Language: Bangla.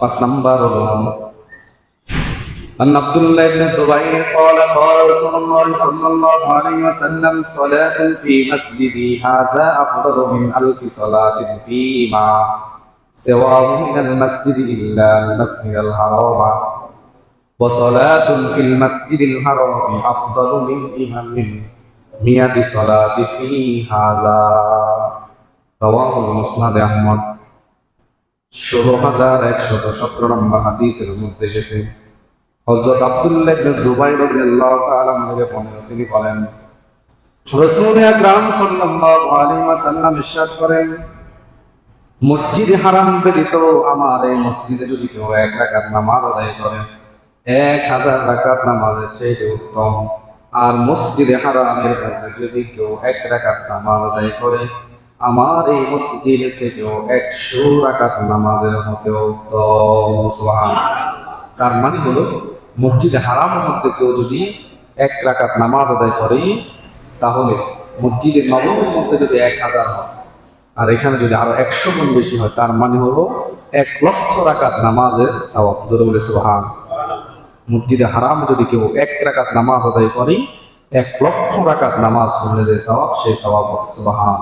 পাঁচ নাম্বার হলো عن عبد الله بن الزبير قال قال رسول الله صلى الله عليه وسلم صلاة في مسجدي هذا أفضل من ألف صلاة فيما سواه من المسجد إلا المسجد الحرام وصلاة في المسجد الحرام أفضل من إمام مئة صلاة في هذا رواه المسند أحمد ষোলো হাজার একশত সতেরো নম্বর হাদিসের মধ্যে এসেছে। হযরত আব্দুল্লাহ ইবনে জুবাইর রাদিয়াল্লাহু তাআলা থেকে বর্ণিত, তিনি বলেন, রাসূল আকরাম সাল্লাল্লাহু আলাইহি ওয়াসাল্লাম ইরশাদ করেন, মসজিদ হারাম ব্যতীত আমার এই মসজিদে যদি কেউ এক রাকাত নামাজ আদায় করে, এক হাজার রাকাত নামাজের চাইতে উত্তম। আর মসজিদে হারামের মধ্যে যদি কেউ এক রাকাত নামাজ আদায় করে আমার এই মসজিদ থেকেও একশো রাকাত নামাজের উত্তম, সুবহানাল্লাহ। তার মানে হলো, মসজিদে হারামের মধ্যে কেউ যদি এক রাকাত নামাজ আদায় করে, তাহলে মসজিদের নবমের মধ্যে যদি এক হাজার হয়, আর এখানে যদি আরও একশো গুণ বেশি হয়, তার মানে হলো এক লক্ষ রাকাত নামাজের সওয়াব। জোরে বলে, সুবহান। মসজিদে হারাম যদি কেউ এক রাকাত নামাজ আদায় করে, এক লক্ষ রাকাত নামাজ পড়লে যে সওয়াব, সেই সওয়াব সুবহান।